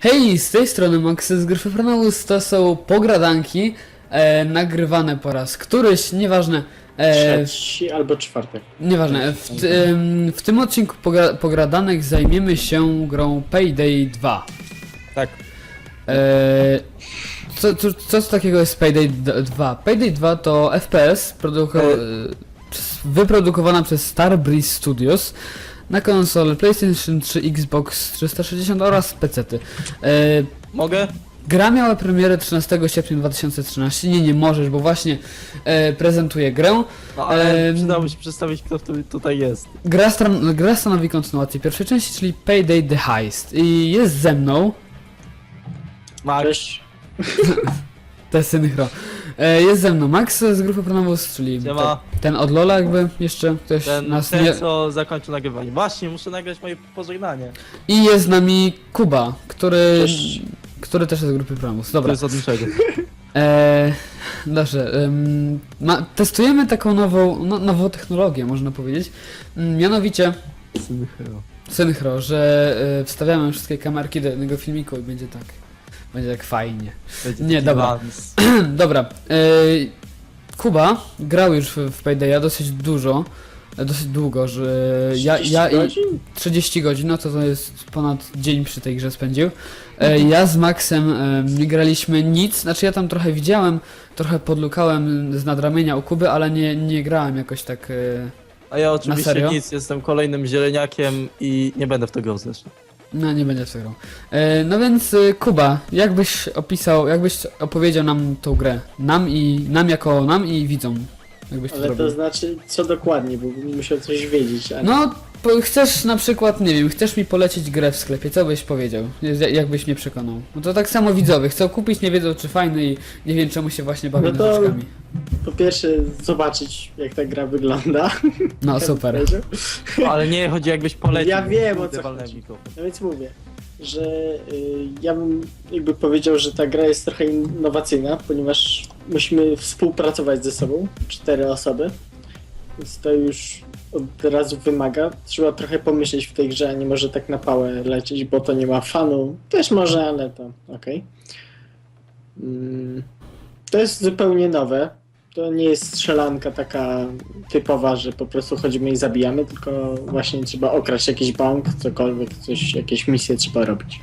Hej, z tej strony Max z Gryfy to są pogradanki e, nagrywane po raz któryś, nieważne. E, Trzeci albo czwartek. nieważne. W, em, w tym odcinku pogra, pogradanek zajmiemy się grą Payday 2. Tak. E, co, co, co z takiego jest Payday d- 2? Payday 2 to FPS produko- E. e, wyprodukowana przez Starbreeze Studios na konsolę PlayStation 3, Xbox 360 oraz PC-ty. E, Mogę? Gra miała premierę 13 sierpnia 2013. Nie, nie możesz, bo właśnie e, prezentuję grę. No ale Em. przydałoby się przedstawić, kto tu, tutaj jest. Gra, stran- gra stanowi kontynuację pierwszej części, czyli Payday the Heist. I jest ze mną, Max. Cześć. te synchro. E, jest ze mną Max z grupy Pronobus, czyli Siema. te, ten od Lola jakby jeszcze ktoś Ten, nas ten nie... co zakończył nagrywanie. Właśnie, muszę nagrać moje pożegnanie. I jest z nami Kuba, który, Cześć. który też jest z grupy Pronobus. To Dobra. jest od niczego. E, dobrze. em, ma, testujemy taką nową, no, nową technologię, można powiedzieć. Mm, Mianowicie synchro, że y, wstawiamy wszystkie kamerki do jednego filmiku i będzie tak. Będzie tak fajnie. Będzie Nie, dobra. Dobra. y, Kuba grał już w, w Paydaya dosyć dużo. e, Dosyć długo, że ja, 30 ja i godzin? 30 godzin, no to to jest ponad dzień przy tej grze spędził. E, ja z Maxem e, nie graliśmy nic, znaczy ja tam trochę widziałem, trochę podlukałem z nadramienia u Kuby, ale nie, nie grałem jakoś tak. E, A ja oczywiście serio? nic, jestem kolejnym zieleniakiem i nie będę w to grał zresztą. No nie będzie w to grał. E, no więc e, Kuba, jakbyś opisał, jakbyś opowiedział nam tą grę? Nam i nam jako nam i widzom. Jakbyś to Ale zrobił. to znaczy co dokładnie, bo bym musiał coś wiedzieć. A No, po, chcesz na przykład, nie wiem, chcesz mi polecić grę w sklepie, co byś powiedział? Jak- Jakbyś mnie przekonał? No to tak samo widzowie, chcą kupić, nie wiedzą czy fajny i nie wiem czemu się właśnie bawią No to- nożyczkami. Po pierwsze zobaczyć jak ta gra wygląda. No super. Powiedział. Ale nie chodzi jakbyś polecił. Ja wiem, o co chodzi. No więc mówię, że y, ja bym jakby powiedział, że ta gra jest trochę innowacyjna, ponieważ musimy współpracować ze sobą, cztery osoby, więc to już od razu wymaga. Trzeba trochę pomyśleć w tej grze, a nie może tak na pałę lecieć, bo to nie ma fanu. Też może, ale to okej. Mm, To jest zupełnie nowe. To nie jest strzelanka taka typowa, że po prostu chodzimy i zabijamy, tylko właśnie trzeba okraść jakiś bank, cokolwiek, coś, jakieś misje trzeba robić.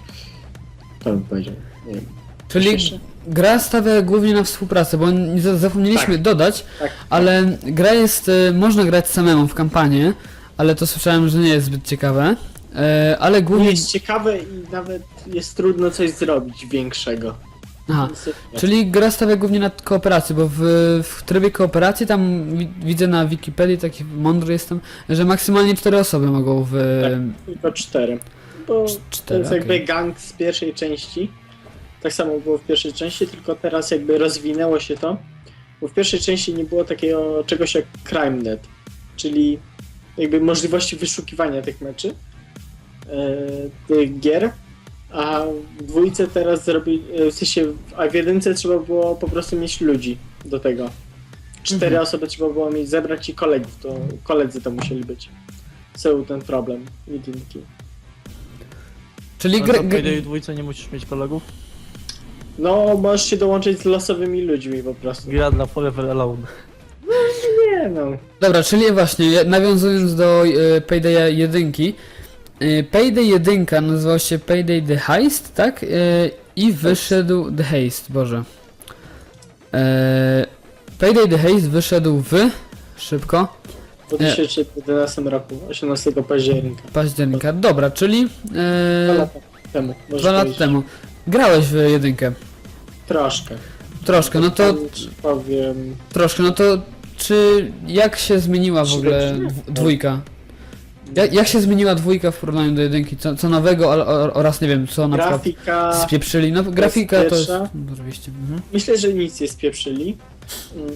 To bym powiedział. Nie wiem. Czyli gra stawia głównie na współpracę, bo nie za- zapomnieliśmy Tak. dodać, Tak. ale gra jest, e, można grać samemu w kampanię, ale to słyszałem, że nie jest zbyt ciekawe. E, ale Nie głównie... jest ciekawe i nawet jest trudno coś zrobić większego. Aha. Czyli gra stawia głównie na kooperacji, bo w, w trybie kooperacji tam wi widzę na Wikipedii, taki mądry jestem, że maksymalnie cztery osoby mogą w... Tak. Tylko cztery. Bo to cztery, jest jakby okej. gang z pierwszej części. Tak samo było w pierwszej części, tylko teraz jakby rozwinęło się to. Bo w pierwszej części nie było takiego czegoś jak CrimeNet, czyli jakby możliwości wyszukiwania tych meczy, e, tych gier. A w dwójce teraz zrobi, e, w sensie, a w jedynce trzeba było po prostu mieć ludzi do tego. Cztery Mhm. osoby trzeba było mieć, zebrać i kolegów, to koledzy to musieli być. Co był ten problem jedynki. Czyli No gra... to w dwójce nie musisz mieć kolegów? No, możesz się dołączyć z losowymi ludźmi po prostu. Gra dla Forever Alone. Nie no. Dobra, czyli właśnie, nawiązując do e, Paydaya 1, e, Payday 1 nazywał się Payday the Heist, tak? E, I wyszedł The Heist, Boże. E, Payday the Heist wyszedł w szybko W 2011 roku, 18 października. października. Dobra, czyli Dwa lata temu. dwa lata temu. Grałeś w jedynkę. Troszkę. Troszkę, no to Powiem. troszkę, no to czy jak się zmieniła w ogóle dwójka? Jak, jak się zmieniła dwójka w porównaniu do jedynki? Co, co nowego ale- o- oraz nie wiem, co na przykład Grafika. spieprzyli? No grafika to jest... pierwsza. No, oczywiście. Mhm. Myślę, że nic nie spieprzyli. Mm,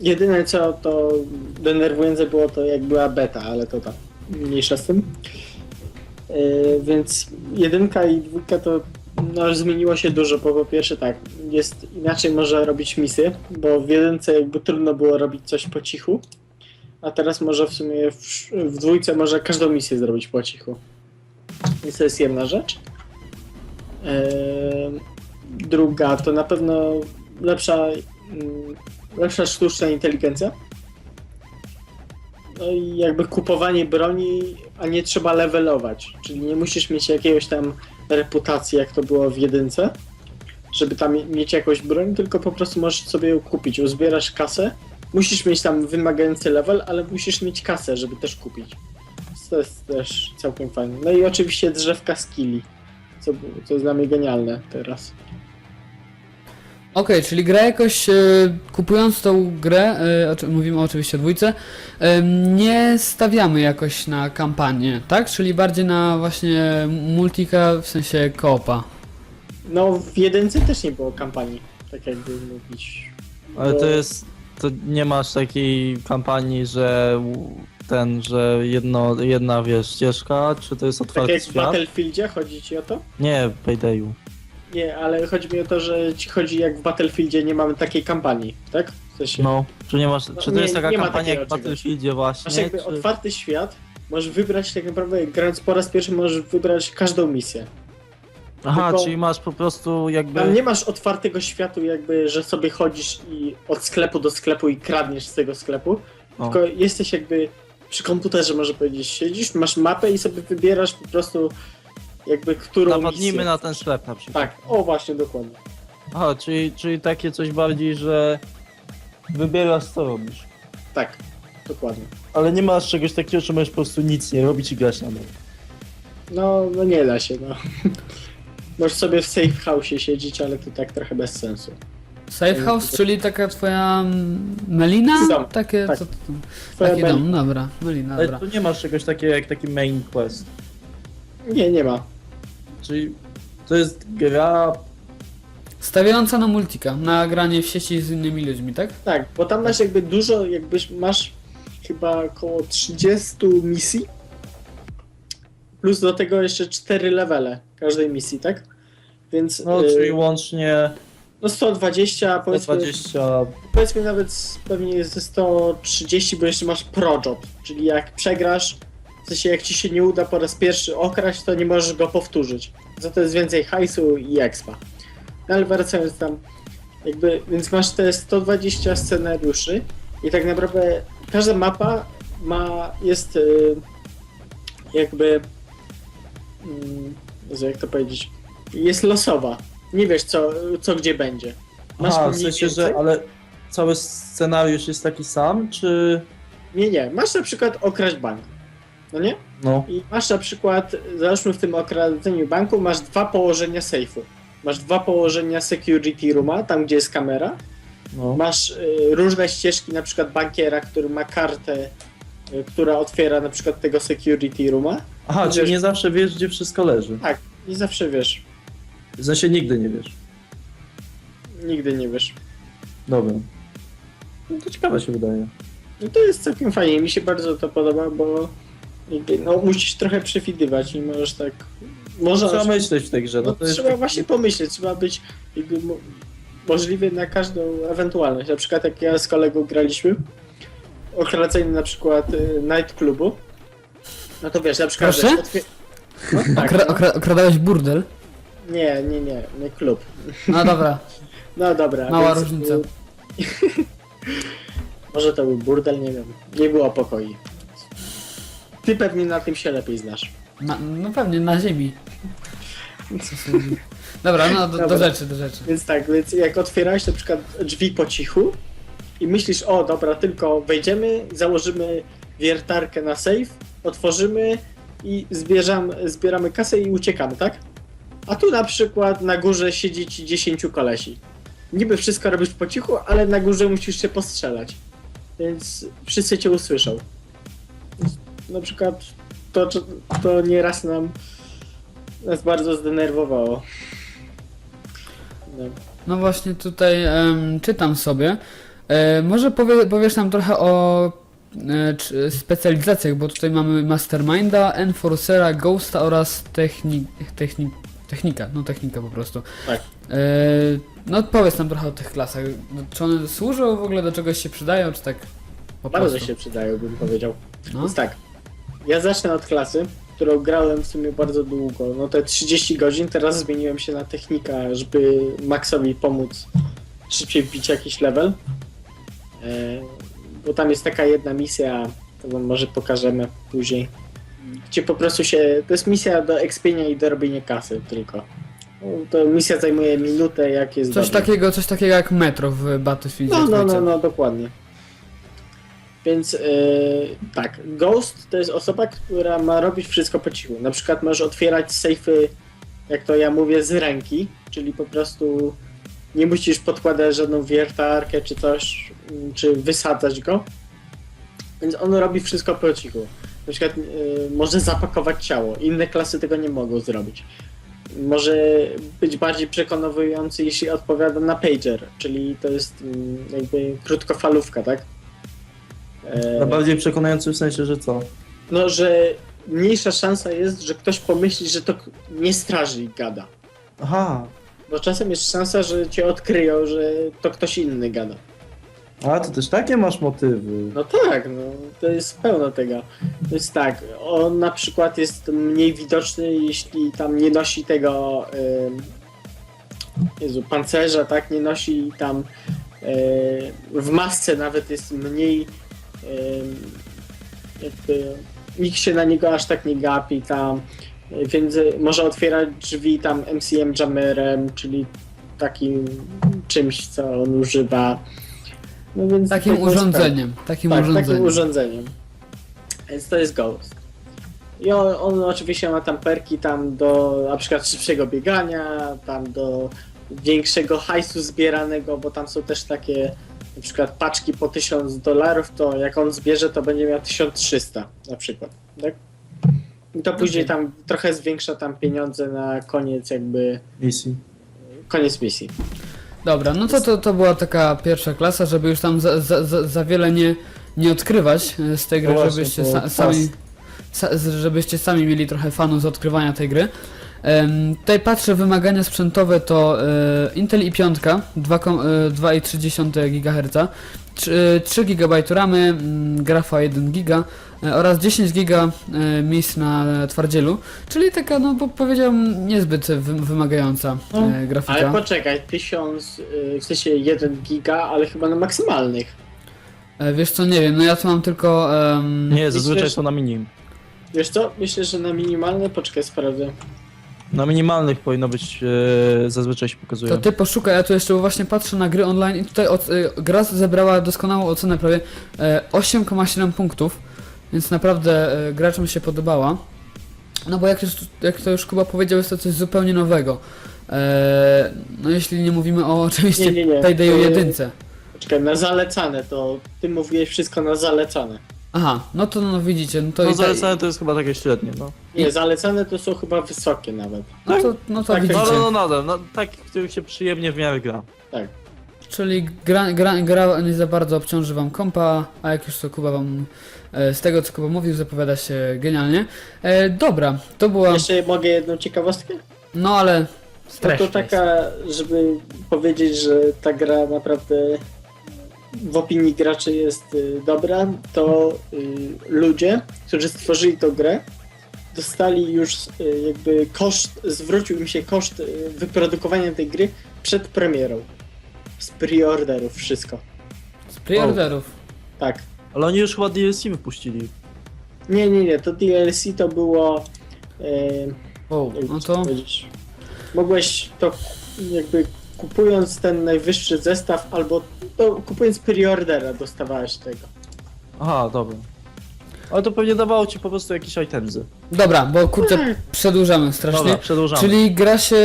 Jedyne co to denerwujące było to jak była beta, ale to tam mniejsza z tym. Yy, więc jedynka i dwójka to no, zmieniło się dużo, bo po pierwsze tak, jest inaczej można robić misy, bo w jedynce jakby trudno było robić coś po cichu, a teraz może w sumie w, w dwójce można każdą misję zrobić po cichu. Więc to jest jedna rzecz. Eee, druga to na pewno lepsza, mm, lepsza sztuczna inteligencja. No i jakby kupowanie broni, a nie trzeba levelować. Czyli nie musisz mieć jakiegoś tam reputacji, jak to było w jedynce, żeby tam mieć jakąś broń, tylko po prostu możesz sobie ją kupić. Uzbierasz kasę. Musisz mieć tam wymagający level, ale musisz mieć kasę, żeby też kupić. To jest też całkiem fajne. No i oczywiście drzewka skilli, co, co jest dla mnie genialne teraz. Okej, czyli gra jakoś, e, kupując tą grę, e, oczy- mówimy oczywiście o dwójce, e, nie stawiamy jakoś na kampanię, tak? Czyli bardziej na właśnie multika, w sensie koopa. No w jedynce też nie było kampanii, tak jakby mówić. Ale to jest, to nie masz takiej kampanii, że ten, że jedno, jedna wiesz, ścieżka, czy to jest Tak otwarty jak w świat? Battlefieldzie, chodzi ci o to? Nie, w Paydayu. Nie, ale chodzi mi o to, że ci chodzi jak w Battlefieldzie nie mamy takiej kampanii, tak? W sensie, No, czy nie masz, czy to nie- jest taka kampania jak w. Battlefieldzie właśnie, masz jakby czy... otwarty świat, możesz wybrać tak naprawdę, grając po raz pierwszy, możesz wybrać każdą misję. Aha, tylko- czyli masz po prostu jakby... Tam nie masz otwartego światu, jakby, że sobie chodzisz i od sklepu do sklepu i kradniesz z tego sklepu, O. tylko jesteś jakby przy komputerze, można powiedzieć, siedzisz, masz mapę i sobie wybierasz po prostu jakby którą Napadnijmy misję. na ten sklep na przykład. Tak, o właśnie, dokładnie. Aha, czyli, czyli takie coś bardziej, że wybierasz co robisz. Tak, dokładnie. Ale nie masz czegoś takiego, że możesz po prostu nic nie robić i grać na nowo. No, no nie da się, no. Możesz sobie w safe house siedzieć, ale to tak trochę bez sensu. Safe house, czyli taka twoja mm, melina? Dom, Takie, tak. co, to- Twoja taki dom, dobra, melina, Ale dobra. tu nie masz czegoś takiego jak taki main quest. Nie, nie ma. Czyli to jest gra... Stawiająca na multika, na granie w sieci z innymi ludźmi, tak? Tak, bo tam masz jakby dużo, jakbyś masz chyba około 30 misji. Plus do tego jeszcze 4 levele każdej misji, tak? Więc No, y, czyli łącznie no 120, powiedzmy, 120... powiedzmy nawet pewnie jest ze 130, bo jeszcze masz pro job, czyli jak przegrasz, w sensie jak ci się nie uda po raz pierwszy okraść, to nie możesz go powtórzyć. Za to jest więcej hajsu i expa. No ale wracając tam, jakby, więc masz te 120 scenariuszy i tak naprawdę każda mapa ma, jest y, jakby, Jezu, jak to powiedzieć, jest losowa. Nie wiesz co, co gdzie będzie. Masz Aha, w mniej sensie, więcej- że... Ale cały scenariusz jest taki sam, czy... Nie, nie. Masz na przykład okraść bank. No nie? No. I masz na przykład, załóżmy w tym okradzeniu banku, masz dwa położenia sejfu. Masz dwa położenia security rooma, tam gdzie jest kamera. no. Masz y, różne ścieżki, na przykład bankiera, który ma kartę, y, która otwiera na przykład tego security rooma. Aha, czyli nie zawsze wiesz, gdzie wszystko leży. Tak, nie zawsze wiesz. W sensie nigdy nie wiesz. Nigdy nie wiesz. Dobra. No to ciekawe się wydaje. No to jest całkiem fajnie, mi się bardzo to podoba, bo jakby, no, musisz trochę przewidywać i możesz tak... Można, Trzeba myśleć w tej grze. No, No to jest trzeba taki- właśnie pomyśleć, trzeba być jakby mo- możliwy na każdą ewentualność. Na przykład jak ja z kolegą graliśmy, okradzenie na przykład y, nightclubu, no to wiesz, na przykład... Proszę? wiesz, otwie- No, tak, Okra- no. okra- okradałeś burdel? Nie, nie, nie, nie klub. No dobra, No dobra. Mała więc, różnica. y, Może to był burdel, nie wiem. Nie było pokoi. Ty pewnie na tym się lepiej znasz. na, no pewnie, na ziemi. Dobra, no do, do Dobra. rzeczy, do rzeczy. Więc tak, więc jak otwierałeś na przykład drzwi po cichu i myślisz, o dobra, tylko wejdziemy, założymy wiertarkę na safe, otworzymy i zbierzamy, zbieramy kasę i uciekamy, tak? A tu na przykład na górze siedzi ci 10 kolesi. Niby wszystko robisz po cichu, ale na górze musisz się postrzelać. Więc wszyscy cię usłyszą. Na przykład to, to nieraz nam nas bardzo zdenerwowało. No. No właśnie tutaj em, czytam sobie. E, może powie, powiesz nam trochę o e, specjalizacjach, bo tutaj mamy Masterminda, Enforcera, Ghosta oraz techni, techni, technika, no technika po prostu. Tak. E, no powiedz nam trochę o tych klasach. No, Czy one służą w ogóle do czegoś się przydają, czy tak po Bardzo prostu? się przydają, bym powiedział. No. Więc tak, ja zacznę od klasy. którą grałem w sumie bardzo długo. No te 30 godzin, teraz zmieniłem się na technika, żeby Maxowi pomóc szybciej wbić jakiś level. E, bo tam jest taka jedna misja, to wam może pokażemy później. Gdzie po prostu się. To jest misja do expienia i do robienia kasy tylko. No, To misja zajmuje minutę, jak jest. Coś takiego, coś takiego jak Metro w Battlefield. No, no, no, no, dokładnie. Więc yy, tak, Ghost to jest osoba, która ma robić wszystko po cichu. Na przykład możesz otwierać sejfy, jak to ja mówię, z ręki, czyli po prostu nie musisz podkładać żadną wiertarkę czy coś, czy wysadzać go. Więc on robi wszystko po cichu. Na przykład yy, może zapakować ciało. Inne klasy tego nie mogą zrobić. Może być bardziej przekonujący, jeśli odpowiada na pager, czyli to jest mm, jakby krótkofalówka, tak? E, bardziej przekonujący w sensie, że co? no, że mniejsza szansa jest, że ktoś pomyśli, że to k- nie strażnik gada. Aha, Bo czasem jest szansa, że cię odkryją, że to ktoś inny gada. A to też takie masz motywy. No tak, no to jest pełno tego. To jest tak, on na przykład jest mniej widoczny, jeśli tam nie nosi tego Jezu, pancerza, tak, nie nosi tam w masce nawet jest mniej jakby nikt się na niego aż tak nie gapi tam, więc może otwierać drzwi tam MCM jammerem, czyli takim czymś, co on używa. No więc Takim tak urządzeniem. Takim tak, urządzeniem. takim urządzeniem. Więc to jest Ghost. I on, on oczywiście ma tam perki tam do na przykład szybszego biegania, tam do większego hajsu zbieranego, bo tam są też takie na przykład paczki po 1000 dolarów, to jak on zbierze, to będzie miał 1300 na przykład, tak? I to później tam trochę zwiększa tam pieniądze na koniec jakby, Misji. koniec misji. Dobra, no to, to to była taka pierwsza klasa, żeby już tam za, za, za, za wiele nie, nie odkrywać e, z tej gry, No właśnie, żebyście to sa, sami sa, żebyście sami mieli trochę fanu z odkrywania tej gry. Em, tutaj patrzę wymagania sprzętowe to e, Intel i5 2, kom- e, 2,3 GHz, 3, 3 GB ramy, mm, grafa 1 GB oraz 10 GB e, miejsc na twardzielu, czyli taka, no bo powiedziałbym, niezbyt wy, wymagająca No, e, grafika. Ale poczekaj, 1000, y, w sensie 1 giga, ale chyba na maksymalnych. E, Wiesz co, nie wiem, no ja tu mam tylko... em, Nie, zazwyczaj Myślę, są na minim. Wiesz co? Myślę, że na minimalne, poczekaj, sprawdzę. Na minimalnych powinno być, e, zazwyczaj się pokazuje. To ty poszukaj, ja tu jeszcze właśnie patrzę na gry online i tutaj od, y, gra zebrała doskonałą ocenę, prawie e, 8,7 punktów, więc naprawdę e, graczom się podobała. No bo jak, już, jak to już Kuba powiedział, jest to coś zupełnie nowego. E, no jeśli nie mówimy o oczywiście Nie, nie, nie. Paydayu To- jedynce. Poczekaj, na zalecane, to ty mówiłeś wszystko na zalecane. Aha, no to no widzicie, no to No i zalecane to jest chyba takie średnie, no. Nie, zalecane to są chyba wysokie nawet. no to, no to Tak, widzicie. No, no, no, nadal, no, tak, w których się przyjemnie w miarę gra. Tak. Czyli gra, gra, gra nie za bardzo obciąży wam kompa, a jak już to Kuba wam e, z tego co Kuba mówił zapowiada się genialnie. E, dobra, to była. Jeszcze mogę jedną ciekawostkę? No ale. No Stres. to taka, żeby powiedzieć, że ta gra naprawdę w opinii graczy jest y, dobra, to y, ludzie, którzy stworzyli tą grę, dostali już y, jakby koszt, zwrócił im się koszt wyprodukowania tej gry przed premierą. Z preorderów wszystko. Z preorderów. Tak. Ale oni już chyba DLC wypuścili. Nie, nie, nie, to DLC to było. y, O, jakby no to to. powiedzieć, Mogłeś to jakby kupując ten najwyższy zestaw, albo to kupując preordera dostawałeś tego. Aha, dobra. Ale to pewnie dawało ci po prostu jakieś itemzy. Dobra, bo kurczę, przedłużamy strasznie. Dobra, przedłużamy. Czyli gra się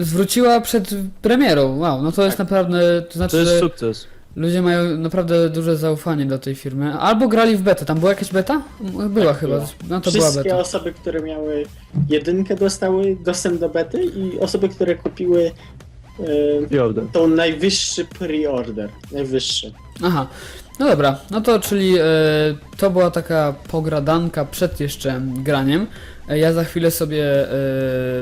y, zwróciła przed premierą. Wow, no to jest Tak. naprawdę. To znaczy, To jest że sukces. ludzie mają naprawdę duże zaufanie do tej firmy. Albo grali w betę. Tam była jakaś beta? Była Tak, chyba. była. No to była Wszystkie beta. osoby, które miały jedynkę dostały dostęp do bety i osoby, które kupiły e, Jordan. tą najwyższy preorder. Najwyższy. Aha, no dobra, no to czyli e, to była taka pogradanka przed jeszcze graniem. E, ja za chwilę sobie e,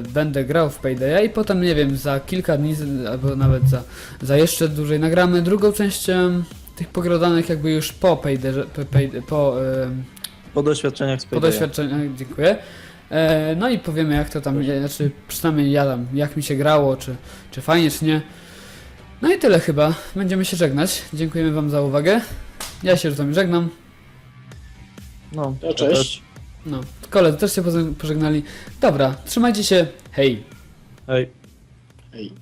będę grał w Paydaya i potem, nie wiem, za kilka dni, albo nawet za, za jeszcze dłużej nagramy drugą część tych pogradanek jakby już po Paydayze, po, pay, po, Po doświadczeniach z po Paydaya. doświadczeniach, dziękuję. No i powiemy jak to tam, znaczy przynajmniej ja tam, jak mi się grało, czy, czy fajnie, czy nie. No i tyle chyba. Będziemy się żegnać. Dziękujemy wam za uwagę. Ja się z wami żegnam. No, To cześć. No, koledzy też się pożegnali. Dobra, trzymajcie się. Hej! Hej. Hej.